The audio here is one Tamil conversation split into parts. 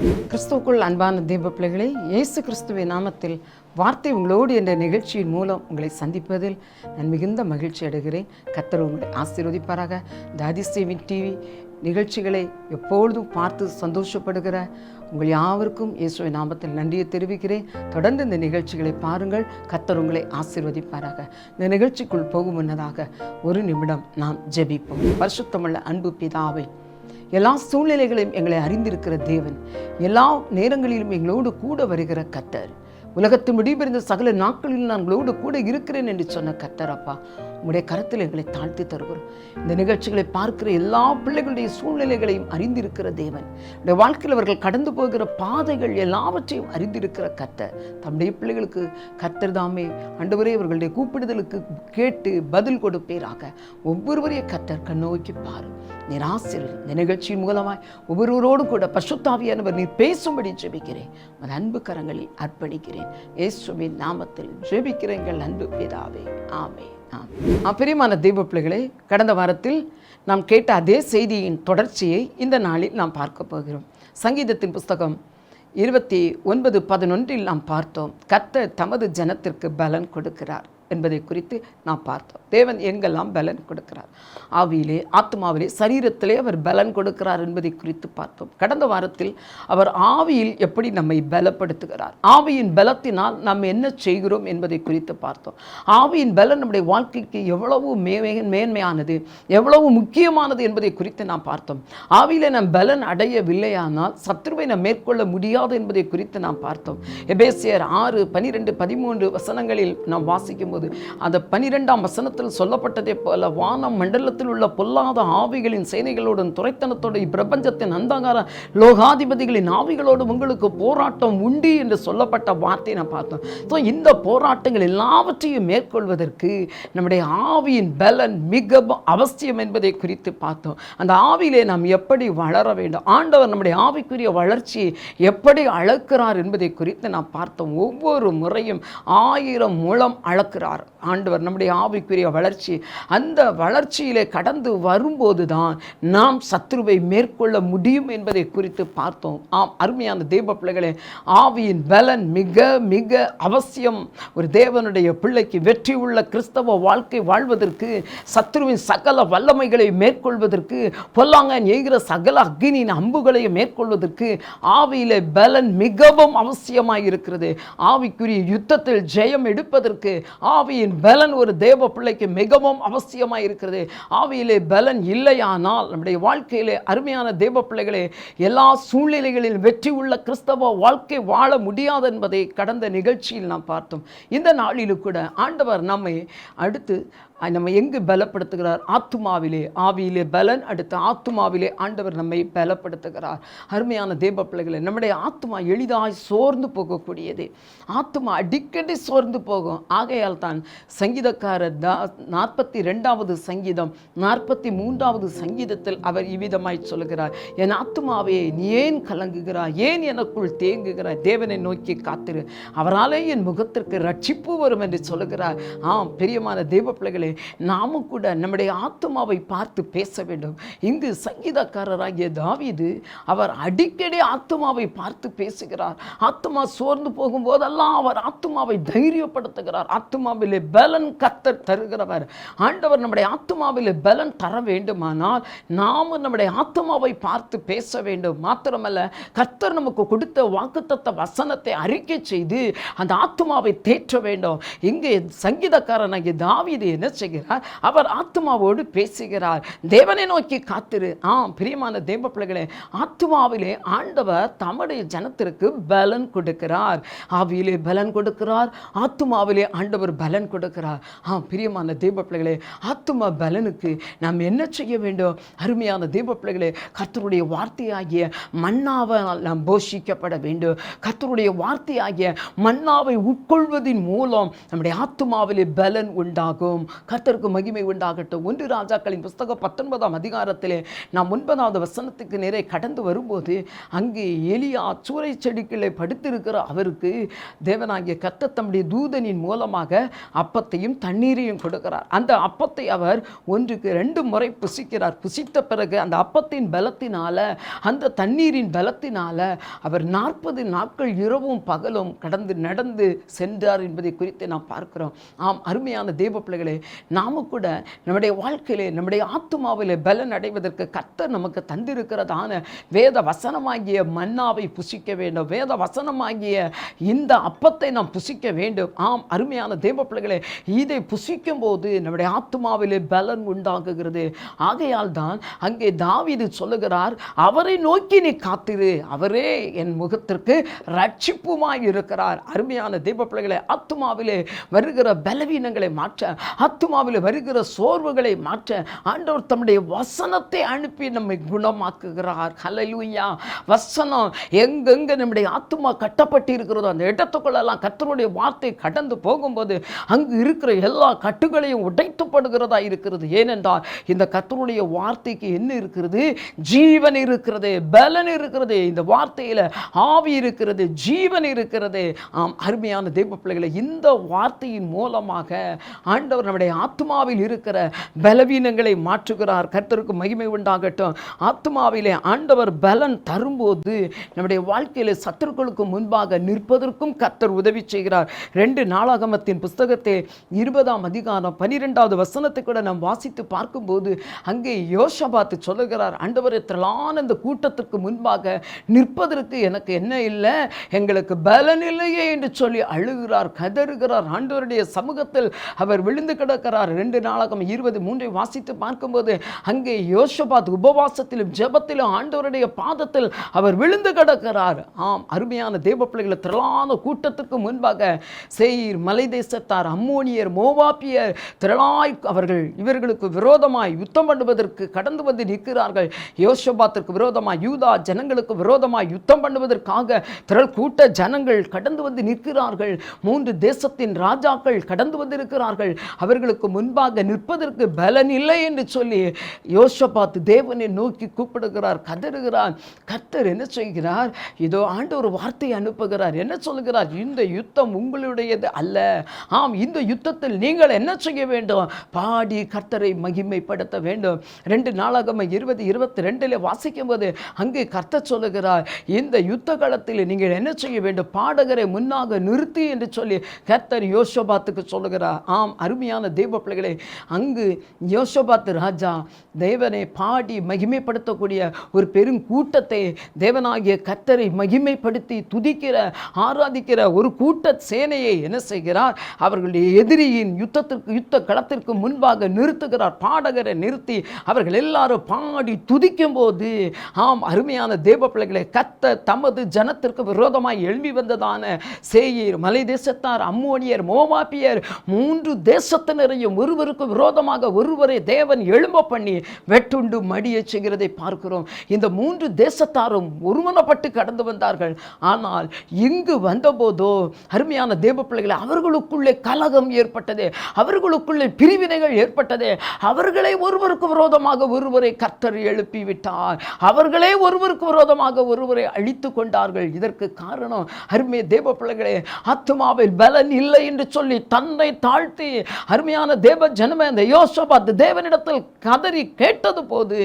கிறிஸ்துவுக்குள் அன்பான தீப பிள்ளைகளை இயேசு கிறிஸ்துவின் நாமத்தில் வார்த்தை உங்களோடு என்ற நிகழ்ச்சியின் மூலம் உங்களை சந்திப்பதில் நான் மிகுந்த மகிழ்ச்சி அடைகிறேன். கத்தர் உங்களை ஆசீர்வதிப்பாராக. இந்த டிவி நிகழ்ச்சிகளை எப்பொழுதும் பார்த்து சந்தோஷப்படுகிற உங்கள் யாவருக்கும் இயேசுவின் நாமத்தில் நன்றியை தெரிவிக்கிறேன். தொடர்ந்து இந்த நிகழ்ச்சிகளை பாருங்கள். கத்தர் உங்களை ஆசீர்வதிப்பாராக. இந்த நிகழ்ச்சிக்குள் போகும் முன்னதாக ஒரு நிமிடம் நாம் ஜெபிப்போம். பரிசுத்தமுள்ள அன்பு பிதாவை எல்லா சூழ்நிலைகளையும் எங்களை அறிந்திருக்கிற தேவன். எல்லா நேரங்களிலும் எங்களோடு கூட வருகிற கத்தர் உலகத்து முடிபிருந்த சகல நாட்களில் நான் உங்களோடு கூட இருக்கிறேன் என்று சொன்ன கத்தர் அப்பா. உங்களுடைய கரத்தில் எங்களை தாழ்த்தி தருகிறோம். இந்த நிகழ்ச்சிகளை பார்க்கிற எல்லா பிள்ளைகளுடைய சூழ்நிலைகளையும் அறிந்திருக்கிற தேவன். உடைய வாழ்க்கையில் அவர்கள் கடந்து போகிற பாதைகள் எல்லாவற்றையும் அறிந்திருக்கிற கத்தர் தம்முடைய பிள்ளைகளுக்கு கத்தர் தாமே அண்டவரே அவர்களுடைய கூப்பிடுதலுக்கு கேட்டு பதில் கொடுப்பேராக. ஒவ்வொருவரையும் கத்தர் கண்ணோக்கி பாரு. நிராசிரியர் இந்த நிகழ்ச்சியின் மூலமாய் ஒவ்வொருவரோடு கூட பசுத்தாவியானவர் நீர் பேசும்படி ஜெபிக்கிறேன். உன் அன்பு கரங்களில் அர்ப்பணிக்கிறேன். இயேசுவின் நாமத்தில் ஜெபிக்கிறேன் எங்கள் அன்பு பிதாவே. ஆமே பிரியமான தெய்வ பிள்ளைகளை கடந்த வாரத்தில் நாம் கேட்ட அதே செய்தியின் தொடர்ச்சியை இந்த நாளில் நாம் பார்க்க போகிறோம். சங்கீதத்தின் புஸ்தகம் இருபத்தி ஒன்பது பதினொன்றில் நாம் பார்த்தோம். கர்த்தர் தமது ஜனத்திற்கு பலன் கொடுக்கிறார். என்பதை குறித்து நாம் பார்த்தோம். தேவன் எங்கெல்லாம் பலன் கொடுக்கிறார்? ஆவியிலே ஆத்மாவிலே சரீரத்திலே அவர் பலன் கொடுக்கிறார் என்பதை குறித்து பார்த்தோம். கடந்த வாரத்தில் அவர் ஆவியில் எப்படி நம்மை பலப்படுத்துகிறார்? ஆவியின் பலத்தினால் நாம் என்ன செய்கிறோம் என்பதை குறித்து பார்த்தோம். ஆவியின் பலன் நம்முடைய வாழ்க்கைக்கு எவ்வளவு மே மேன்மையானது எவ்வளவு முக்கியமானது என்பதை குறித்து நாம் பார்த்தோம். ஆவியிலே நாம் பலன் அடையவில்லையானால் சத்ருவை நாம் மேற்கொள்ள முடியாது என்பதை குறித்து நாம் பார்த்தோம். எபேசியர் ஆறு பனிரெண்டு பதிமூன்று வசனங்களில் நாம் வாசிக்கும் போது அந்த பனிரெண்டாம் வசனத்தில் சொல்லப்பட்டதை போல வானம் மண்டலத்தில் உள்ள பொல்லாத ஆவிகளின் சேனைகளுடன் துறைத்தனத்தோடு இப்பிரபஞ்சத்தின் அந்தகார லோகாதிபதிகளின் ஆவிகளோடு உங்களுக்கு போராட்டம் உண்டு என்று சொல்லப்பட்ட வார்த்தையை நான் பார்த்தோம். ஸோ இந்த போராட்டங்கள் எல்லாவற்றையும் மேற்கொள்வதற்கு நம்முடைய ஆவியின் பலன் மிகவும் அவசியம் என்பதை குறித்து பார்த்தோம். அந்த ஆவியிலே நாம் எப்படி வளர வேண்டும்? ஆண்டவர் நம்முடைய ஆவிக்குரிய வளர்ச்சியை எப்படி அளக்கிறார் என்பதை குறித்து நாம் பார்த்தோம் ஒவ்வொரு முறையும் ஆயிரம் முழம் அளக்கிறார். Got it. ஆண்டவர் நம்முடைய ஆவிக்குரிய வளர்ச்சி அந்த வளர்ச்சியிலே கடந்து வரும்போது தான் நாம் சத்ருவை மேற்கொள்ள முடியும் என்பதை குறித்து பார்த்தோம். ஆம் அருமையான தெய்வ பிள்ளைகளே ஆவியின் பலன் மிக மிக அவசியம். ஒரு தேவனுடைய பிள்ளைக்கு வெற்றி உள்ள கிறிஸ்தவ வாழ்க்கை வாழ்வதற்கு சத்ருவின் சகல வல்லமைகளை மேற்கொள்வதற்கு பொல்லாங்கன் எய்கிற சகல அக்னியின் அம்புகளையும் மேற்கொள்வதற்கு ஆவியிலே பலன் மிகவும் அவசியமாக இருக்கிறது ஆவிக்குரிய யுத்தத்தில் ஜெயம் எடுப்பதற்கு ஆவியின் பலன் ஒரு தேவ பிள்ளைக்கு மிகவும் அவசியமாக இருக்கிறது. ஆவியிலே பலன் இல்லையானால் நம்முடைய வாழ்க்கையிலே அருமையான தேவ பிள்ளைகளே எல்லா சூழ்நிலைகளில் வெற்றி உள்ள கிறிஸ்தவ வாழ்க்கை வாழ முடியாது என்பதை கடந்த நிகழ்ச்சியில் நாம் பார்த்தோம். இந்த நாளிலும் கூட ஆண்டவர் நம்மை அடுத்து நம்ம எங்கு பலப்படுத்துகிறார்? ஆத்துமாவிலே ஆவியிலே பலன் அடுத்து ஆத்துமாவிலே ஆண்டவர் நம்மை பலப்படுத்துகிறார். அருமையான தேவ பிள்ளைகளை நம்முடைய ஆத்மா எளிதாய் சோர்ந்து போகக்கூடியது. ஆத்மா அடிக்கடி சோர்ந்து போகும். ஆகையால் தான் சங்கீதக்காரர் தா நாற்பத்தி ரெண்டாவது சங்கீதம் நாற்பத்தி மூன்றாவது சங்கீதத்தில் அவர் இவ்விதமாய் சொல்கிறார். என் ஆத்மாவே நீ ஏன் கலங்குகிறாய்? ஏன் எனக்குள் தேங்குகிறாய்? தேவனை நோக்கி காத்திரு. அவராலே என் முகத்திற்கு ரட்சிப்பு வரும் என்று சொல்லுகிறார். ஆம் பிரியமான தேவ பிள்ளைகளை நாமும் கூட நம்முடைய ஆத்மாவை பார்த்து பேச வேண்டும். இங்கு சங்கீதக்காரராகிய தாவீது அவர் அடிக்கடி ஆத்மாவை பார்த்து பேசுகிறார். ஆத்மா சோர்ந்து போகும்போதெல்லாம் அவர் ஆத்மாவை தைரியப்படுத்துகிறார். ஆத்மாவிலே பலன் கத்தர் தருகிறவர். ஆண்டவர் நம்முடைய ஆத்மாவிலே பலன் தர வேண்டுமானால் நாமும் நம்முடைய ஆத்மாவை பார்த்து பேச வேண்டும். மாத்திரமல்ல கர்த்தர் நமக்கு கொடுத்த வாக்குத்தத்த வசனத்தை அறிக்கை செய்து அந்த ஆத்மாவை தேற்ற வேண்டும். இங்கே சங்கீதக்காரனாகிய தாவீது என்ன செய்கிறார் அவர் ஆத்மாவோடு பேசுகிறார். தேவனை நோக்கி காத்திரு. ஆ பிரியமான தேவ பிள்ளைகளே ஆத்மாவிலே ஆண்டவர் தம்முடைய ஜனத்திற்கு பலன் கொடுக்கிறார். ஆவியிலே பலன் கொடுக்கிறார் ஆத்மாவிலே ஆண்டவர் பலன் கொடுக்கிறார். ஆ பிரியமான தேவ பிள்ளைகளே ஆத்மா பலனுக்கு நாம் என்ன செய்ய வேண்டும்? அருமையான தேவ பிள்ளைகளே கத்தருடைய வார்த்தையாகிய மன்னாவால் நாம் போஷிக்கப்பட வேண்டும். கத்தருடைய வார்த்தையாகிய மன்னாவை உட்கொள்வதின் மூலம் நம்முடைய ஆத்மாவிலே பலன் உண்டாகும். கர்த்தருக்கு மகிமை உண்டாகட்டும். ஒன்று ராஜாக்களின் புஸ்தகம் பத்தொன்பதாம் அதிகாரத்திலே நாம் ஒன்பதாவது வசனத்துக்கு நேரே கடந்து வரும்போது அங்கே எலியா சூறை செடிகளை படுத்திருக்கிற அவருக்கு தேவனாகிய கர்த்தர் தம்முடைய தூதனின் மூலமாக அப்பத்தையும் தண்ணீரையும் கொடுக்கிறார். அந்த அப்பத்தை அவர் ஒன்றுக்கு ரெண்டு முறை புசிக்கிறார். புசித்த பிறகு அந்த அப்பத்தின் பலத்தினால அந்த தண்ணீரின் பலத்தினால அவர் நாற்பது நாட்கள் இரவும் பகலும் கடந்து நடந்து சென்றார் என்பதை குறித்து நாம் பார்க்கிறோம். ஆம் அருமையான தேவ பிள்ளைகளே நாம கூட நம்முடைய வாழ்க்கையிலே நம்முடைய ஆத்துமாவிலே பலன் அடைவதற்கு கத்தர் நமக்கு தந்திருக்கிறதான வேத வசனமாகிய மன்னாவை புசிக்க வேண்டும். வேத வசனமாகிய இந்த அப்பத்தை நாம் புசிக்க வேண்டும். ஆம் அருமையான தேவ பிள்ளைகளே இதை புசிக்கும் போது நம்முடைய ஆத்துமாவிலே பலன் உண்டாகுகிறது. ஆகையால் தான் அங்கே தாவிது சொல்லுகிறார் அவரை நோக்கி நீ காத்திரு அவரே என் முகத்திற்கு ரட்சிப்புமாய் இருக்கிறார். அருமையான தெய்வ பிள்ளைகளை ஆத்துமாவிலே வருகிற பலவீனங்களை மாற்ற ஆத்துமாவிலே வருகிற சோர்வுகளை மாற்ற ஆண்டவர் தம்முடைய வசனத்தை அனுப்பி நம்மை குணமாக்குகிறார். ஹலலூயா வசனம் எங்கெங்க நம்முடைய ஆத்துமா கட்டப்பட்டு இருக்கிறதோ அந்த இடத்துக்குள்ளெல்லாம் கத்தருடைய வார்த்தை கடந்து போகும்போது அங்கு இருக்கிற எல்லா கட்டுகளையும் உடைத்துப்படுகிறதா இருக்கிறது. ஏனென்றால் இந்த கத்தருடைய வார்த்தைக்கு என்ன இருக்கிறது? ஜீவன் இருக்கிறது பலன் இருக்கிறது. இந்த வார்த்தையில் ஆவி இருக்கிறது ஜீவன் இருக்கிறது. ஆம் அருமையான தெய்வ பிள்ளைகளை இந்த வார்த்தையின் மூலமாக ஆண்டவர் நம்முடைய ஆத்மாவில் இருக்கிற பலவீனங்களை மாற்றுகிறார். கர்த்தருக்கு மகிமை உண்டாகட்டும். ஆத்மாவிலே ஆண்டவர் பலன் தரும்போது நம்முடைய வாழ்க்கையில் சத்துருக்களுக்கு முன்பாக நிற்பதற்கும் கர்த்தர் உதவி செய்கிறார். ரெண்டு நாளாகமத்தின் புஸ்தகத்தை இருபதாம் அதிகாரம் பனிரெண்டாவது வசனத்தை கூட நாம் வாசித்து பார்க்கும்போது அங்கே யோசபாத்து சொல்லுகிறார் ஆண்டவர் திரளான இந்த கூட்டத்திற்கு முன்பாக நிற்பதற்கு எனக்கு என்ன இல்லை? எங்களுக்கு பலன் இல்லையே என்று சொல்லி அழுகிறார். கதறுகிறார். ஆண்டவருடைய சமூகத்தில் அவர் விழுந்து கிடக்கிறார் ரெண்டு நாளாகம் இருபது மூன்றை வாசித்து பார்க்கும்போது அங்கே யோசபாத் உபவாசத்திலும் ஜபத்திலும் ஆண்டவருடைய பாதத்தில் அவர் விழுந்து கிடக்கிறார். ஆம் அருமையான தேவ பிள்ளைகளை திரளான கூட்டத்திற்கு முன்பாக சேயீர் மலை தேசத்தார் அம்மோனியர் மோவாப்பியர் திரளாய் அவர்கள் இவர்களுக்கு விரோதமாய் யுத்தம் பண்ணுவதற்கு கடந்து வந்து நிற்கிறார்கள். யோசபாத்திற்கு விரோதமாய் யூதா ஜனங்களுக்கு விரோதமாய் யுத்தம் பண்ணுவதற்காக திரள் கூட்ட ஜனங்கள் கடந்து வந்து நிற்கிறார்கள். மூன்று தேசத்தின் ராஜாக்கள் கடந்து வந்திருக்கிறார்கள். அவர்கள் அவர்களுக்கு முன்பாக நிற்பதற்கு பலன் இல்லை என்று சொல்லி யோசபாத்து தேவனை நோக்கி கூப்பிடுகிறார் கதறுகிறார். கர்த்தர் என்ன செய்கிறார் இதோ ஆண்டு ஒரு வார்த்தை அனுப்புகிறார். என்ன சொல்கிறார்? இந்த யுத்தம் உங்களுடையது அல்ல. ஆம் இந்த யுத்தத்தில் நீங்கள் என்ன செய்ய வேண்டும்? பாடி கர்த்தரை மகிமைப்படுத்த வேண்டும். ரெண்டு நாளாகம இருபது இருபத்தி ரெண்டில் வாசிக்கும் போது அங்கே கர்த்தர் சொல்லுகிறார் இந்த யுத்த காலத்தில் நீங்கள் என்ன செய்ய வேண்டும்? பாடகரை முன்னாக நிறுத்தி என்று சொல்லி கர்த்தர் யோசபாத்துக்கு சொல்லுகிறார். ஆம் அருமையான தேவ பிள்ளைகளே அங்கு யோசபாத்து ராஜா தேவனை பாடி மகிமைப்படுத்தக்கூடிய ஒரு பெரும் கூட்டத்தை தேவனாகிய கத்தரை மகிமைப்படுத்தி துதிக்கிற ஆராதிக்கிற ஒரு கூட்ட சேனையை என்ன செய்கிறார்? அவர்களுடைய எதிரியின் யுத்தத்திற்கு யுத்த களத்திற்கு முன்பாக நிறுத்துகிறார். பாடகரை நிறுத்தி அவர்கள் எல்லாரும் பாடி துதிக்கும் போது ஆம் அருமையான தேவ பிள்ளைகளை கத்த தமது ஜனத்திற்கு விரோதமாய் எழும்பி வந்ததான சேயீர் மலை தேசத்தார் அம்மோனியர் மோமாப்பியர் மூன்று தேசத்தினரையும் ஒருவருக்கு விரோதமாக ஒருவரை தேவன் எழும்ப பண்ணி வெட்டுண்டு மடிய செய்கிறதை பார்க்கிறோம். இந்த மூன்று தேசத்தாரும் ஒருமனப்பட்டு கடந்து வந்தார்கள். ஆனால் இங்கு வந்தபோதோ அருமையான தேவ பிள்ளைகளை அவர்களுக்குள்ளே கலகம் ஏற்பட்டது. அவர்களுக்குள்ளே பிரிவினைகள் ஏற்பட்டது. அவர்களை ஒருவருக்கு விரோதமாக ஒருவரை கர்த்தர் எழுப்பி விட்டார். அவர்களே ஒருவருக்கு விரோதமாக ஒருவரை அழித்து கொண்டார்கள். இதற்கு காரணம் அருமை தேவ பிள்ளைகளே ஆத்மாவில் பலன் இல்லை என்று சொல்லி தன்னை தாழ்த்தி அருமையான தேவ ஜனமே அந்த யோசபாத் தேவனிடத்தில் கதறி கேட்டது போது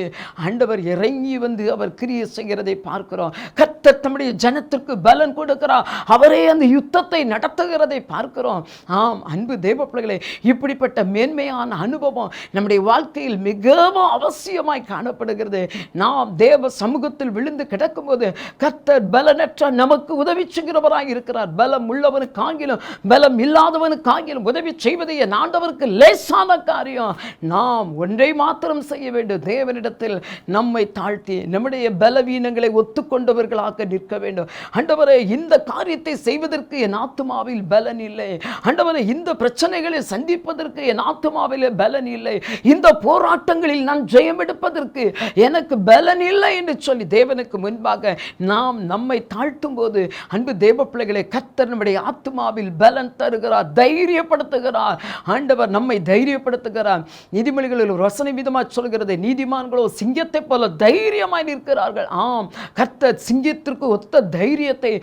ஆண்டவர் இறங்கி வந்து அவர் கிரியை செய்கிறதை பார்க்கிறோம். கர்த்தர் தம்முடைய ஜனத்திற்கு பலன் கொடுக்கிறார் அவரே அந்த யுத்தத்தை நடத்துகிறதை பார்க்கிறோம். ஆம் அன்பு தேவ பிள்ளைகளே இப்படிப்பட்ட மேன்மையான அனுபவம் நம்முடைய வாழ்க்கையில் மிகவும் அவசியமாய் காணப்படுகிறது. நாம் தேவ சமூகத்தில் விழுந்து கிடக்கும்போது கத்தர் பலனற்ற நமக்கு உதவி செய்கிறவராக இருக்கிறார். பலம் உள்ளவனுக்கு ஆங்கிலும் பலம் இல்லாதவனுக்கு ஆங்கிலும் உதவி செய்வதை என் ஆண்டவருக்கு லேசான காரியம். நாம் ஒன்றை மாத்திரம் செய்ய வேண்டும். தேவனிடத்தில் நம்மை தாழ்த்தி நம்முடைய பலவீனங்களை ஒத்துக்கொண்டவர்களாக நிற்க வேண்டும். ஆண்டவரே இந்த காரியத்தை செய்வதற்கு என் ஆத்மாவில் பலன் இல்லை. ஆண்டவரே இந்த பிரச்சனைகளை சந்திப்பதற்கு என் ஆத்மாவில் பலன் இல்லை. இந்த போராட்டங்களில் நான் ஜெயம் எடுப்பதற்கு எனக்கு பலன் இல்லை என்று சொல்லி தேவனுக்கு முன்பாக நாம் நம்மை தாழ்த்தும் போது அன்பு தேவ பிள்ளைகளை கத்தர் நம்முடைய ஆத்மாவில் பலன் தருகிறார் தைரியப்படுத்துகிறார். ஆண்டவர் நம்மை தைரியப்படுத்துகிறார் நீதிமொழிகளில் ஒரு விதமாக சொல்கிறது நீதிமான்களோ சிங்கத்தை போல தைரியமாய் நிற்கிறார்கள். ஆம் கத்த சிங்கத்திற்கு ஒத்த தைரியத்தை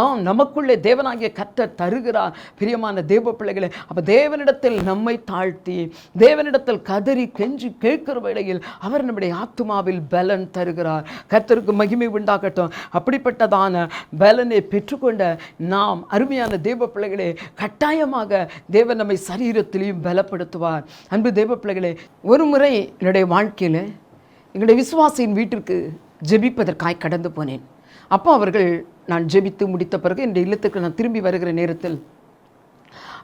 ஆம் நமக்குள்ளே தேவனாகிய கத்த தருகிறார். பிரியமான தேவ பிள்ளைகளே அப்போ தேவனிடத்தில் நம்மை தாழ்த்தி தேவனிடத்தில் கதறி கெஞ்சி கேட்கிற வேளையில் அவர் நம்முடைய ஆத்மாவில் பலன் தருகிறார். கத்தருக்கு மகிமை உண்டாகட்டும். அப்படிப்பட்டதான பலனை பெற்றுக்கொண்ட நாம் அருமையான தேவ பிள்ளைகளே கட்டாயமாக தேவன் நம்மை சரீரத்திலையும் பலப்படுத்துவார். அன்பு தேவ பிள்ளைகளே ஒரு முறை என்னுடைய வாழ்க்கையில் எங்களுடைய விசுவாசியின் வீட்டிற்கு ஜெபிப்பதற்காய் கடந்து போனேன். அப்போ அவர்கள் நான் ஜெபித்து முடித்த பிறகு என்னுடைய இல்லத்துக்கு நான் திரும்பி வருகிற நேரத்தில்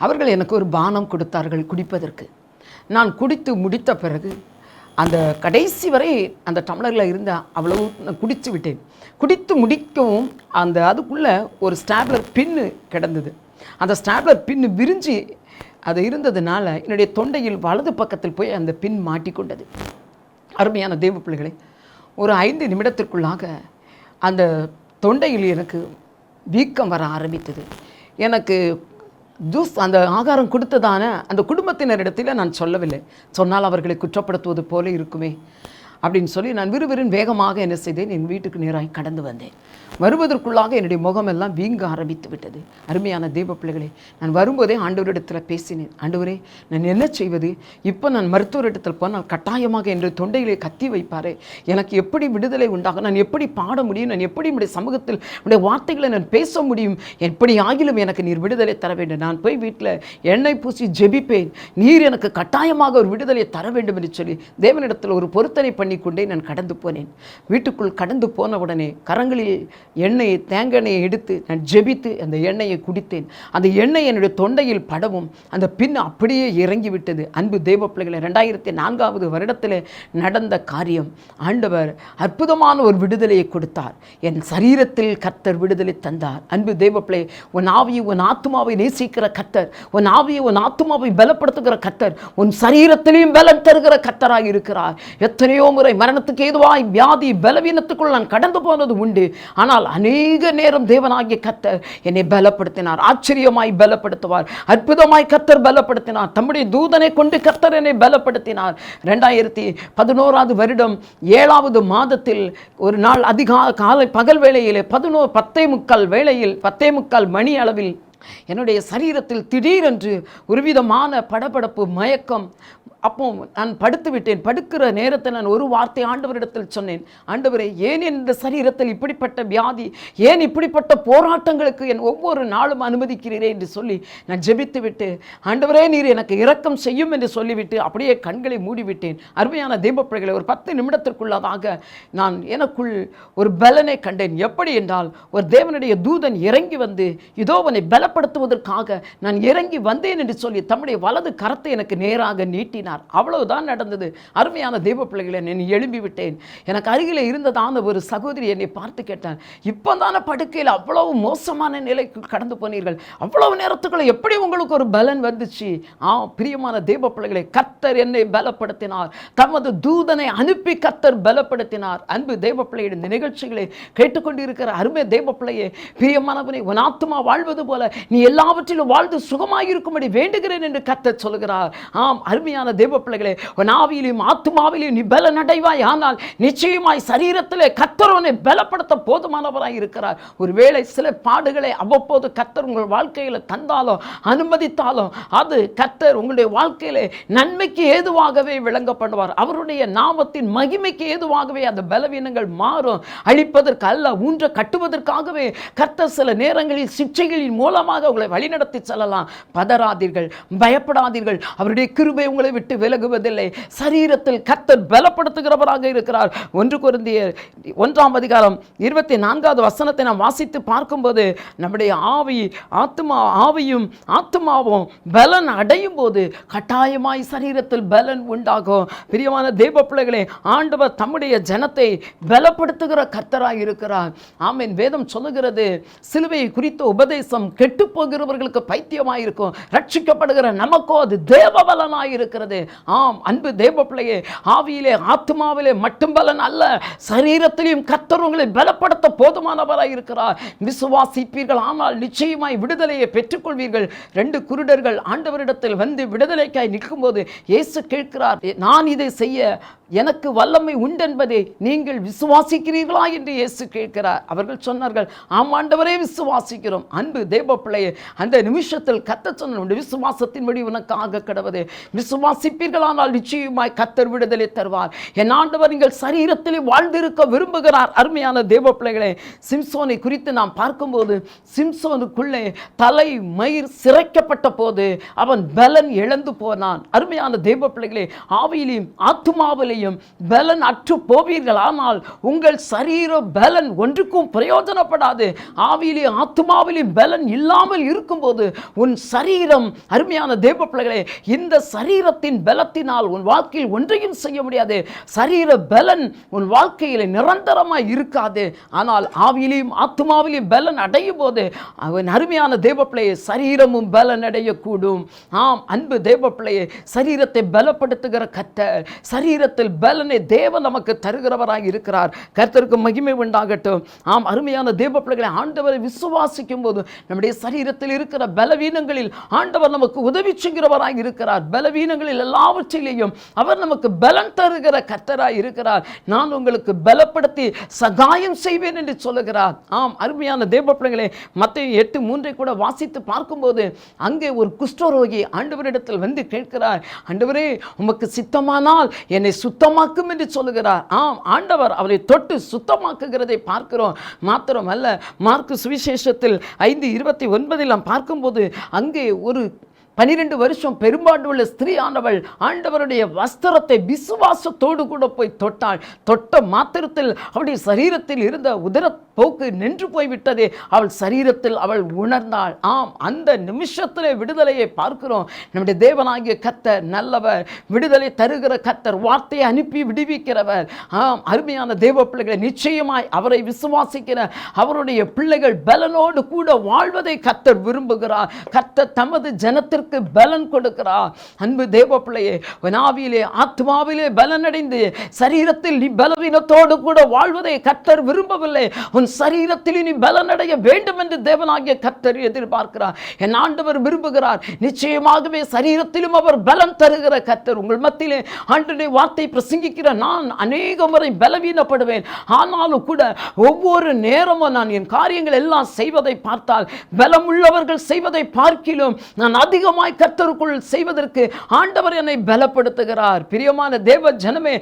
அவர்கள் எனக்கு ஒரு பானம் கொடுத்தார்கள் குடிப்பதற்கு. நான் குடித்து முடித்த பிறகு அந்த கடைசி வரை அந்த டம்ளரில் இருந்த அவ்வளவு நான் குடித்து விட்டேன். குடித்து முடிக்கவும் அந்த அதுக்குள்ளே ஒரு ஸ்டாப்லர் பின்னு கிடந்தது. அந்த ஸ்டாப்லர் பின்னு விரிஞ்சு அது இருந்ததுனால என்னுடைய தொண்டையில் வலது பக்கத்தில் போய் அந்த பின் மாட்டிக்கொண்டது. அருமையான தெய்வ பிள்ளைகளே ஒரு ஐந்து நிமிடத்திற்குள்ளாக அந்த தொண்டையில் எனக்கு வீக்கம் வர ஆரம்பித்தது. எனக்கு ஜூஸ் அந்த ஆகாரம் கொடுத்ததான அந்த குடும்பத்தினரிடத்தில் நான் சொல்லவில்லை. சொன்னால் அவர்களை குற்றப்படுத்துவது போல இருக்குமே. அப்படின்னு சொல்லி நான் விறுவிறுன் வேகமாக என்ன செய்தேன் என் வீட்டுக்கு நேராக கடந்து வந்தேன். வருவதற்குள்ளாக என்னுடைய முகமெல்லாம் வீங்க ஆரம்பித்து விட்டது. அருமையான தெய்வ பிள்ளைகளே நான் வரும்போதே ஆண்டவரிடத்தில் பேசினேன். ஆண்டவரே நான் என்ன செய்வது? இப்போ நான் மருத்துவரிடத்தில் போனால் கட்டாயமாக என்று தொண்டையிலே கத்தி வைப்பார். எனக்கு எப்படி விடுதலை உண்டாகும்? நான் எப்படி பாட முடியும்? நான் எப்படி உடைய சமூகத்தில் உடைய வார்த்தைகளை நான் பேச முடியும்? எப்படி ஆகிலும் எனக்கு நீர் விடுதலை தர வேண்டும்? நான் போய் வீட்டில் எண்ணெய் பூசி ஜெபிப்பேன். நீர் எனக்கு கட்டாயமாக ஒரு விடுதலை தர வேண்டும் என்று சொல்லி தேவனிடத்தில் ஒரு பொருத்தனை பண்ணி பண்ணிக்கொண்டே நான் கடந்து போனேன். வீட்டுக்குள் கடந்து போன உடனே கரங்களில் எண்ணெயை தேங்காய் எடுத்து நான் ஜெபித்து அந்த எண்ணெயை குடித்தேன். அந்த எண்ணெய் என்னுடைய தொண்டையில் படவும் அந்த பின் அப்படியே இறங்கிவிட்டது. அன்பு தேவ பிள்ளைகளை ரெண்டாயிரத்தி நான்காவது வருடத்தில் நடந்த காரியம். ஆண்டவர் அற்புதமான ஒரு விடுதலையை கொடுத்தார். என் சரீரத்தில் கத்தர் விடுதலை தந்தார். அன்பு தேவ பிள்ளை உன் ஆவியை உன் ஆத்மாவை நேசிக்கிற கத்தர் உன் ஆவியை உன் ஆத்மாவை பலப்படுத்துகிற கத்தர் உன் சரீரத்திலையும் பலம் தருகிற கத்தராக இருக்கிறார் எத்தனையோ முறை மரணத்துக்கு ஏதுவாய் வியாதி பலவீனத்துக்குள் நான் கடந்து போனது உண்டு. ஆனால் அநேக நேரம் தேவனாகிய கத்தர் என்னை பலப்படுத்தினார். ஆச்சரியமாய் பலப்படுத்துவார். அற்புதமாய் கத்தர் பலப்படுத்தினார். தம்முடைய தூதனை கொண்டு கத்தர் என்னை பலப்படுத்தினார். ரெண்டாயிரத்தி பதினோராவது வருடம் ஏழாவது மாதத்தில் ஒரு நாள் அதிகா காலை பகல் வேளையிலே பதினோ பத்தே முக்கால் வேளையில் பத்தே முக்கால் மணி அளவில் என்னுடைய சரீரத்தில் திடீரென்று ஒருவிதமான படபடப்பு மயக்கம். அப்போ நான் படுத்து விட்டேன் படுக்கிற நேரத்தில் நான் ஒரு வார்த்தை ஆண்டவரிடத்தில் சொன்னேன். ஆண்டவரே ஏன் இந்த சரீரத்தில் இப்படிப்பட்ட வியாதி ஏன் இப்படிப்பட்ட போராட்டங்களுக்கு என் ஒவ்வொரு நாளும் அனுமதிக்கிறீரே என்று சொல்லி நான் ஜெபித்து விட்டு ஆண்டவரே நீர் எனக்கு இரக்கம் செய்யும் என்று சொல்லிவிட்டு அப்படியே கண்களை மூடிவிட்டேன். அருமையான தீபப்பிழைகளை ஒரு பத்து நிமிடத்திற்குள்ளதாக நான் எனக்குள் ஒரு பலனை கண்டேன். எப்படி என்றால் ஒரு தேவனுடைய தூதன் இறங்கி வந்து இதோ உன்னை பல பலப்படுத்துவதற்காக நான் இறங்கி வந்தேன் என்று சொல்லி தம்முடைய வலது கரத்தை எனக்கு நேராக நீட்டினார். அவ்வளவுதான் நடந்தது. அருமையான தெய்வ பிள்ளைகளை நான் எழும்பி விட்டேன் எனக்கு அருகில் இருந்ததான ஒரு சகோதரி என்னை பார்த்து கேட்டார் இப்போ தானே படுக்கையில் அவ்வளவு மோசமான நிலைக்கு கடந்து போனீர்கள். அவ்வளவு நேரத்துக்குள்ள எப்படி உங்களுக்கு ஒரு பலன் வந்துச்சு? ஆ பிரியமான தெய்வ பிள்ளைகளை கத்தர் என்னை பலப்படுத்தினார். தமது தூதனை அனுப்பி கத்தர் பலப்படுத்தினார். அன்பு தெய்வ பிள்ளையிட இந்த நிகழ்ச்சிகளை கேட்டுக்கொண்டிருக்கிற அருமை தெய்வ பிள்ளையே பிரியமானவனை உன் வாழ்வது போல நீ எல்லாவற்றிலும் வாழ்ந்து சுகமாயிருக்கும்படி வேண்டுகிறேன் என்று கத்தர் சொல்கிறார் ஆம் அருமையான தேவ பிள்ளைகளே உன் ஆவியிலும் ஆத்துமாவிலும் நீ பலன் அடைவாய் ஆனால் நிச்சயமாய் சரீரத்திலே கத்தர் உன்னை பலப்படுத்த போதுமானவராய் இருக்கிறார். ஒருவேளை சில பாடுகளை அவ்வப்போது கத்தர் உங்கள் வாழ்க்கையில் தந்தாலும் அனுமதித்தாலும் அது கத்தர் உங்களுடைய வாழ்க்கையில் நன்மைக்கு ஏதுவாகவே விளங்கப்படுவார். அவருடைய நாமத்தின் மகிமைக்கு ஏதுவாகவே அந்த பலவீனங்கள் மாறும். அழிப்பதற்கு அல்ல ஊன்ற கட்டுவதற்காகவே கத்தர் சில நேரங்களில் சிக்ஷைகளின் மூலம் மூலமாக உங்களை வழிநடத்தி செல்லலாம். பதறாதீர்கள் பயப்படாதீர்கள். அவருடைய கிருபை உங்களை விட்டு விலகுவதில்லை. சரீரத்தில் கத்தர் பலப்படுத்துகிறவராக இருக்கிறார். ஒன்று குருந்திய ஒன்றாம் அதிகாரம் இருபத்தி நான்காவது வசனத்தை நாம் வாசித்து பார்க்கும்போது நம்முடைய ஆவி ஆத்மா ஆவியும் ஆத்மாவும் பலன் அடையும் போது கட்டாயமாய் சரீரத்தில் பலன் உண்டாகும். பிரியமான தேவ பிள்ளைகளே ஆண்டவர் தம்முடைய ஜனத்தை பலப்படுத்துகிற கர்த்தராக இருக்கிறார். ஆமீன். வேதம் சொல்லுகிறது சிலுவையை குறித்த உபதேசம் கெட்டு கெட்டு போகிறவர்களுக்கு பைத்தியமாயிருக்கும். ரட்சிக்கப்படுகிற நமக்கோ அது தேவபலனாய் இருக்கிறது ஆம் அன்பு தேவ பிள்ளையே ஆவியிலே ஆத்மாவிலே மட்டும் பலன் அல்ல. சரீரத்திலையும் கர்த்தர் உங்களை பலப்படுத்த போதுமானவராக இருக்கிறார். விசுவாசிப்பீர்கள் ஆனால் நிச்சயமாய் விடுதலையை பெற்றுக்கொள்வீர்கள். ரெண்டு குருடர்கள் ஆண்டவரிடத்தில் வந்து விடுதலைக்காய் நிற்கும்போது இயேசு கேட்கிறார் நான் இதை செய்ய எனக்கு வல்லமை உண்டென்பதை நீங்கள் விசுவாசிக்கிறீர்களா? என்று இயேசு கேட்கிறார். அவர்கள் சொன்னார்கள் ஆமாண்டவரே விசுவாசிக்கிறோம். அன்பு தேவ பிள்ளையே அந்த நிமிஷத்தில் கத்த சொன்ன விசுவாசத்தின் விசுவாசத்தின்படி உனக்காக ஆக விசுவாசிப்பீர்களானால் நிச்சயமாய் கத்தர் விடுதலை தருவார். என் ஆண்டவர் நீங்கள் சரீரத்திலே வாழ்ந்திருக்க விரும்புகிறார் அருமையான தேவ பிள்ளைகளே. சிம்சோனை குறித்து நாம் பார்க்கும்போது சிம்சோனுக்குள்ளே தலை மயிர் சிறைக்கப்பட்ட போது அவன் பலன் இழந்து போனான். அருமையான தேவ பிள்ளைகளே ஆவியிலையும் ஆத்துமாவிலையும் பலன் அற்று போவீர்கள். ஆனால் உங்கள் சரீர பலன் ஒன்றுக்கும் பிரயோஜனப்படாது. ஆவியிலையும் ஆத்துமாவிலையும் பலன் இல்லாமல் இருக்கும்போது உன் சரீரம் அருமையான தேவ பிள்ளைகளே இந்த சரீரத்தின் பலத்தினால் உன் வாழ்க்கையில் ஒன்றையும் செய்ய முடியாது. சரீர பலன் உன் வாழ்க்கையில் நிரந்தரமாக இருக்காது. ஆனால் ஆவியிலையும் ஆத்மாவிலையும் பலன் அடையும் போது அவன் அருமையான தேவ பிள்ளையை சரீரமும் பலன் அடையக்கூடும். ஆம் அன்பு தேவ பிள்ளையை சரீரத்தை பலப்படுத்துகிற கர்த்தர் சரீரத்தில் பலனை தேவன் நமக்கு தருகிறவராக இருக்கிறார். கர்த்தருக்கு மகிமை உண்டாகட்டும். ஆம் அருமையான தேவ பிள்ளைகளை ஆண்டவரை விசுவாசிக்கும் போது நம்முடைய சரீரத்தில் இருக்கிற பலவீனங்களில் ஆண்டவர் நமக்கு உதவி செய்கிறவராக இருக்கிறார். பலவீனங்களில் எல்லாவற்றிலேயும் அவர் நமக்கு பலன் தருகிற கர்த்தராய் இருக்கிறார். நான் உங்களுக்கு பலப்படுத்தி சகாயம் செய்வேன் என்று சொல்லுகிறார். ஆம் அருமையான தேவ பிள்ளைகளே மத்திய எட்டு மூன்றை கூட வாசித்து பார்க்கும்போது அங்கே ஒரு குஷ்டரோகி ஆண்டவரிடத்தில் வந்து கேட்கிறார். ஆண்டவரே உமக்கு சித்தமானால் என்னை சுத்தமாக்கும் என்று சொல்லுகிறார். ஆம் ஆண்டவர் அவரை தொட்டு சுத்தமாக்குகிறதை பார்க்கிறோம். மாத்திரம் அல்ல மார்க்கு சுவிசேஷத்தில் ஐந்து இருபத்தி ஒன்பதில் நாம் பார்க்கும்போது அங்கே ஒரு பனிரெண்டு வருஷம் பெரும்பாடுள்ள ஸ்திரீ ஆனவள் ஆண்டவருடைய வஸ்திரத்தை விசுவாசத்தோடு கூட போய் தொட்டாள். தொட்ட மாத்திரத்தில் அவளுடைய சரீரத்தில் இருந்த உதர போக்கு நின்று போய்விட்டது. அவள் சரீரத்தில் அவள் உணர்ந்தாள். ஆம் அந்த நிமிஷத்திலே விடுதலையை பார்க்கிறோம். நம்முடைய தேவனாகிய கத்தர் நல்லவர். விடுதலை தருகிற கத்தர் வார்த்தையை அனுப்பி விடுவிக்கிறவர். ஆம் அருமையான தேவ பிள்ளைகளை நிச்சயமாய் அவரை விசுவாசிக்கிற அவருடைய பிள்ளைகள் பலனோடு கூட வாழ்வதை கத்தர் விரும்புகிறார். கத்தர் தமது ஜனத்திற்கு பலன் கொடுக்கிறார் அன்பு தேவ பிள்ளையே வினாவிலே ஆத்மாவிலே பலனடைந்து சரீரத்தில் நீ பலவீனத்தோடு கூட வாழ்வதை கத்தர் விரும்பவில்லை. உன் சரீரத்தில் நீ பலனடைய வேண்டும் என்று தேவனாகிய கத்தர் எதிர்பார்க்கிறார். என் ஆண்டவர் விரும்புகிறார். நிச்சயமாகவே சரீரத்திலும் அவர் பலம் தருகிற கத்தர் உங்கள் மத்தியிலே ஆண்டுடைய வார்த்தை பிரசங்கிக்கிற நான் அநேக முறை பலவீனப்படுவேன். ஆனாலும் கூட ஒவ்வொரு நேரமும் நான் என் காரியங்கள் எல்லாம் செய்வதை பார்த்தால் பலமுள்ளவர்கள் செய்வதை பார்க்கிலும் நான் அதிகம் அதிகமாய் கர்த்தருக்குள் செய்வதற்கு ஆண்டவர் என்னை பலப்படுத்துகிறார். பிரியமான தேவ ஜனமே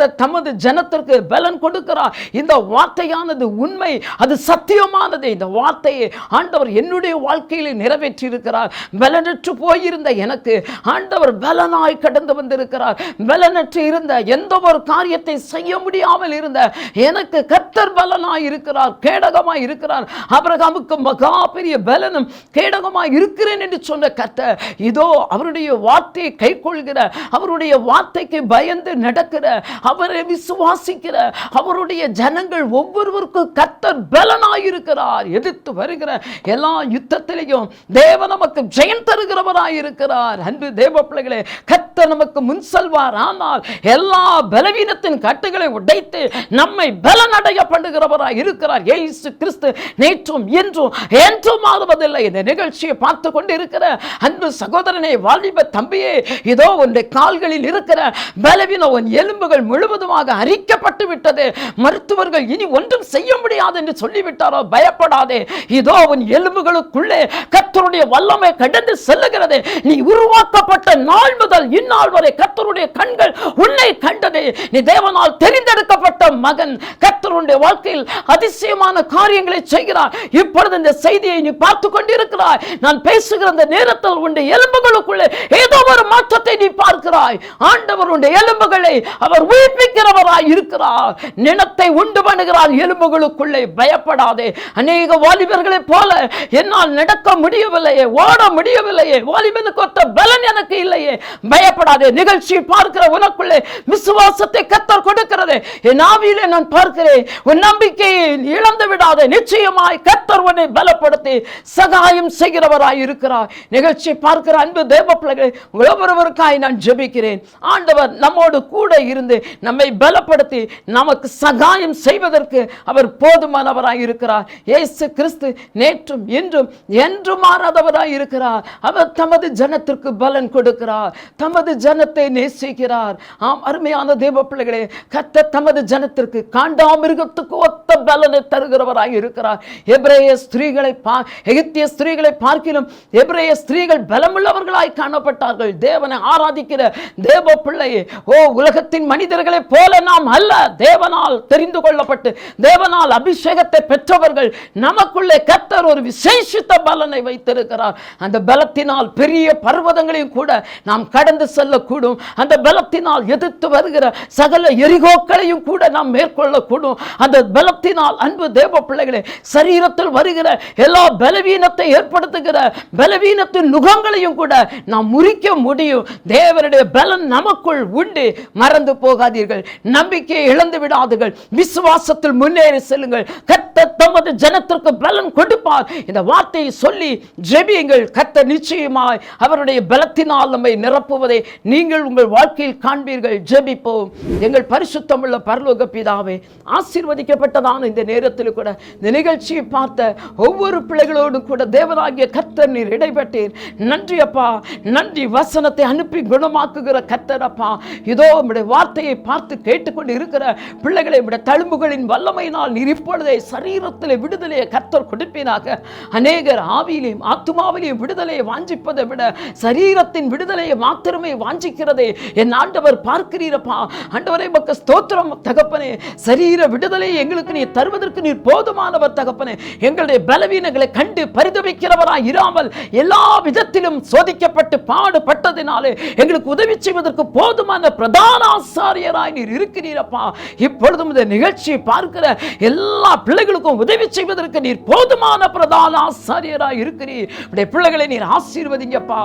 கர்த்தர் தமது ஜனத்திற்கு பலன் கொடுக்கிறார். இந்த வார்த்தையானது உண்மை அது சத்தியமானது. இந்த வார்த்தையை ஆண்டவர் என்னுடைய வாழ்க்கையில் நிறைவேற்றி இருக்கிறார் பலனற்று போயிருந்த எனக்கு ஆண்டவர் பலனாய் கடந்து வந்திருக்கிறார். பலனற்று இருந்த எந்த ஒரு காரியத்தை செய்ய முடியாமல் இருந்த எனக்கு கர்த்தர் பலனாய் இருக்கிறார் கேடகமாய் இருக்கிறார். அபிரகாமுக்கு மகா பெரிய பலனும் கேடகமாய் இருக்கிறேன் என்று சொன்ன கர்த்தர் இதோ அவருடைய வார்த்தையை கைக்கொள்கிற அவருடைய வார்த்தைக்கு பயந்து நடக்கிற அவரை விசுவாசிக்கிற அவருடைய ஜனங்கள் ஒவ்வொருவருக்கும் கத்தர் பலனாயிருக்கிறார் எதிர்த்து வருகிற எல்லா யுத்தத்திலையும் தேவ நமக்கு ஜெயம் தருகிறவராயிருக்கிறார். அன்பு தேவ பிள்ளைகளே கத்தர் நமக்கு முன் செல்வார். ஆனால் எல்லா பலவீனத்தின் கட்டுகளை உடைத்து நம்மை பலனடைய பண்ணுகிறவராய் இருக்கிறார் ஏசு கிறிஸ்து நேற்றும் என்றும் என்றும் மாறுவதில்லை இந்த நிகழ்ச்சியை பார்த்து கொண்டு இருக்கிற அன்பு சகோதரனே வாலிப தம்பியே இதோ உன்னுடைய கால்களில் இருக்கிற பலவீன உன் எலும்புகள் முழுவதுமாக அரிக்கப்பட்டு விட்டது. மருத்துவர்கள் இனி ஒன்றும் செய்ய முடியாது என்று சொல்லிவிட்டாரோ? பயப்படாதே. இதோ உன் எலும்புகளுக்குள்ளே கர்த்தருடைய வல்லமை கடந்து செல்லுகிறது. நீ உருவாக்கப்பட்ட நாள் முதல் இந்நாள் வரை கத்தருடைய கண்கள் உன்னை கண்டது. நீ தேவனால் தெரிந்தெடுக்கப்பட்ட மகன் கர்த்தருடைய வாழ்க்கையில் அதிசயமான காரியங்களை செய்கிறார். இப்பொழுது இந்த செய்தியை நீ பார்த்து கொண்டிருக்கிறாய். நான் பேசுகிற அந்த நேரத்தில் உன்னுடைய எலும்புகளுக்குள்ளே ஏதோ ஒரு மாற்றத்தை நீ பார்க்கிறாய். ஆண்டவர் உன்னுடைய எலும்புகளை அவர் உயிர்ப்பிக்கிறவராய் இருக்கிறார். நிலத்தை உண்டு பண்ணுகிறார். எலும்புகளுக்குள்ளே பயப்படாதே. அநேக வாலிபர்களைப் போல என்னால் நடக்க முடியவில்லையே ஓட முடியவில்லையே வாலிபனுக்கு ஒத்த பலன் எனக்கு இல்லையே. பயப்படாதே. நிகழ்ச்சியை பார்க்கிற உனக்குள்ளே விசுவாசத்தை கத்தர் கொடுக்கிறது. என் ஆவியிலே நான் பார்க்கிறேன். உன் நம்பிக்கையை இழந்து விடாதே. நிச்சயமாய் கத்தர் உன்னை பலப்படுத்தி சகாயம் செய்கிறவராய் இருக்கிறார். நிகழ்ச்சியை பார்க்கிற அன்பு தேவ பிள்ளைகளை ஒவ்வொருவருக்காய் நான் ஜெபிக்கிறேன். ஆண்டவர் நம்மோடு கூட இருந்து நம்மை பலப்படுத்தி நமக்கு சகாயம் செய்வதற்கு அவர் போதுமானவராய் இருக்கிறார். இயேசு கிறிஸ்து நேற்றும் இன்றும் என்றும் மாறாதவராய் இருக்கிறார். அவர் தமது ஜனத்திற்கு பலன் கொடுக்கிறார். தமது ஜனத்தை நேசிக்கிறார். ஆம் அருமையான தேவ பிள்ளைகளே கத்த தமது ஜனத்திற்கு காண்டாமிருகத்துக்கு ஒத்த பலனை தருகிறவராய் இருக்கிறார். எபிரேய ஸ்திரீகளை பா எகிப்திய ஸ்திரீகளை பார்க்கிலும் எபிரேய ஸ்திரீகள் பலமுள்ளவர்களாய் காணப்பட்டார்கள். தேவனை ஆராதிக்கிற தேவ பிள்ளையே ஓ உலகத்தின் மனிதர்களைப் போல நாம் அல்ல. தேவனால் தெரிந்து கொள்ளப்பட்டு தேவனால் அபிஷேகத்தை பெற்றவர்கள் நமக்குள்ளே கத்தர் ஒரு விசேஷித்த பலனை வைத்திருக்கிறார். அந்த பலத்தினால் பெரிய பர்வதங்களையும் கூட நாம் கடந்து செல்லக்கூடும். அந்த பலத்தினால் எதிர்த்து வருகிற சகல எரிகோக்களையும் கூட நாம் மேற்கொள்ளக்கூடும். அந்த பலத்தினால் அன்பு தேவ பிள்ளைகளே சரீரத்தில் வருகிற எல்லா பலவீனத்தை ஏற்படுத்துகிற பலவீனத்தின் நுகங்களையும் கூட நாம் முறிக்க முடியும். தேவனுடைய பலன் நமக்குள் உண்டு மறந்து போகாது விடாதீர்கள். நம்பிக்கையை இழந்து விடாதீர்கள். விசுவாசத்தில் முன்னேறி செல்லுங்கள். கத்த தமது ஜனத்திற்கு பலன் கொடுப்பார். இந்த வார்த்தையை சொல்லி ஜெபியுங்கள். கத்த நிச்சயமாய் அவருடைய பலத்தினால் நம்மை நிரப்புவதை நீங்கள் உங்கள் வாழ்க்கையில் காண்பீர்கள். ஜெபிப்போம். எங்கள் பரிசுத்தமுள்ள பரலோக பிதாவே ஆசீர்வதிக்கப்பட்டதான இந்த நேரத்தில் கூட இந்த நிகழ்ச்சியை பார்த்த ஒவ்வொரு பிள்ளைகளோடும் கூட தேவனாகிய கர்த்தர் நீர் இடைப்பட்டீர் நன்றி அப்பா. நன்றி வசனத்தை அனுப்பி குணமாக்குகிற கர்த்தர் அப்பா. இதோ உம்முடைய வார்த்தையை பார்த்து கேட்டுக்கொண்டு இருக்கிற பிள்ளைகளை விட தழும்புகளின் வல்லமையினால் நீர் இப்பொழுதே சரீரத்தில் விடுதலையை கர்த்தர் கொடுப்பீனாக. அநேகர் ஆவியிலையும் ஆத்மாவிலையும் விடுதலையை வாஞ்சிப்பதை விட சரீரத்தின் விடுதலையை மாத்திரமே வாஞ்சிக்கிறதே. என் ஆண்டவர் பார்க்கிறீரப்பா. ஆண்டவரை பக்க ஸ்தோத்திரம் தகப்பனே. சரீர விடுதலையை எங்களுக்கு நீ தருவதற்கு நீர் போதுமானவர் தகப்பனே. எங்களுடைய பலவீனங்களை கண்டு பரிதவிக்கிறவராய் இராமல் எல்லா விதத்திலும் சோதிக்கப்பட்டு பாடுபட்டதினாலே எங்களுக்கு உதவி செய்வதற்கு போதுமான பிரதான ஆசாரியர் ஆசிரியராய் நீர் இருக்கிறீரப்பா. இப்பொழுதும் இந்த நிகழ்ச்சியை பார்க்கிற எல்லா பிள்ளைகளுக்கும் உதவி செய்வதற்கு நீர் போதுமான பிரதான ஆசாரியராய் இருக்கிறீர். உடைய பிள்ளைகளை நீர் ஆசீர்வதிங்கப்பா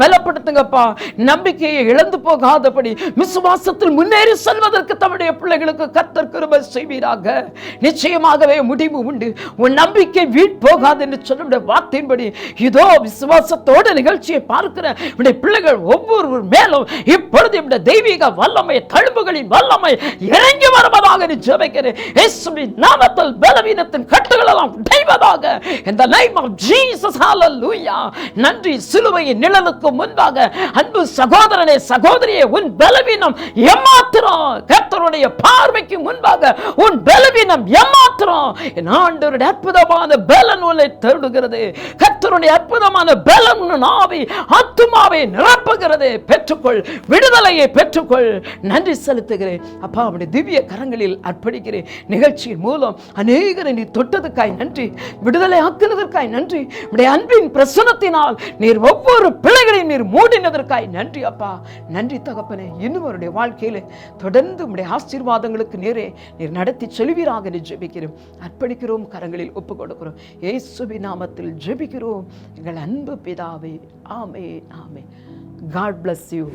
பலப்படுத்துங்கப்பா. நம்பிக்கையை இழந்து போகாதபடி விசுவாசத்தில் முன்னேறி செல்வதற்கு தம்முடைய பிள்ளைகளுக்கு கத்தர் கிருபை செய்வீராக. நிச்சயமாகவே முடிவு உண்டு. உன் நம்பிக்கை வீட் போகாது என்று சொல்ல வார்த்தையின்படி இதோ விசுவாசத்தோட நிகழ்ச்சியை பார்க்கிற உடைய பிள்ளைகள் ஒவ்வொருவர் மேலும் இப்பொழுது இந்த தெய்வீக வல்லமை தழும்புகளின் வல்லமை இறங்கி வருவதாக நீ ஜெபிக்கிறேன். இயேசுவின் நாமத்தில் பலவீனத்தின் கட்டுகள் எல்லாம் உடைவதாக இந்த நேம் ஆஃப் ஜீசஸ் ஹalleluya நன்றி சிலுவையின் நிழலுக்கு முன்பாக அன்பு சகோதரனே சகோதரியே உன் பலவீனம் எம்மாத்திரம் கர்த்தருடைய பார்வைக்கு முன்பாக உன் பலவீனம் எம்மாத்திரம் என் ஆண்டவருடைய அற்புதமான பலன் உன்னை தேடுகிறது. கர்த்தருடைய அற்புதமான பலன் உன் ஆவி ஆத்துமாவை நிரப்புகிறது. பெற்றுக்கொள் விடுதலையை பெற்றுக்கொள். நன்றி செலுத்துகிறேன் அப்பா அவனுடைய திவ்ய கரங்களில் அர்ப்பணிக்கிறேன். நிகழ்ச்சியின் மூலம் அநேகரை நீ தொட்டதுக்காய் நன்றி விடுதலை ஆக்கினதற்காய் நன்றி உடைய அன்பின் பிரசனத்தினால் நீர் ஒவ்வொரு பிள்ளைகளையும் நீர் மூடினதற்காய் நன்றி அப்பா. நன்றி தகப்பனே. இன்னும் அவருடைய வாழ்க்கையில் தொடர்ந்து உடைய ஆசீர்வாதங்களுக்கு நேரே நீர் நடத்தி செல்வீராக நீ ஜெபிக்கிறோம். அர்ப்பணிக்கிறோம் கரங்களில் ஒப்பு கொடுக்கிறோம். ஏசுபி நாமத்தில் ஜெபிக்கிறோம். எங்கள் அன்பு பிதாவே. ஆமே ஆமே காட் பிளஸ் யூ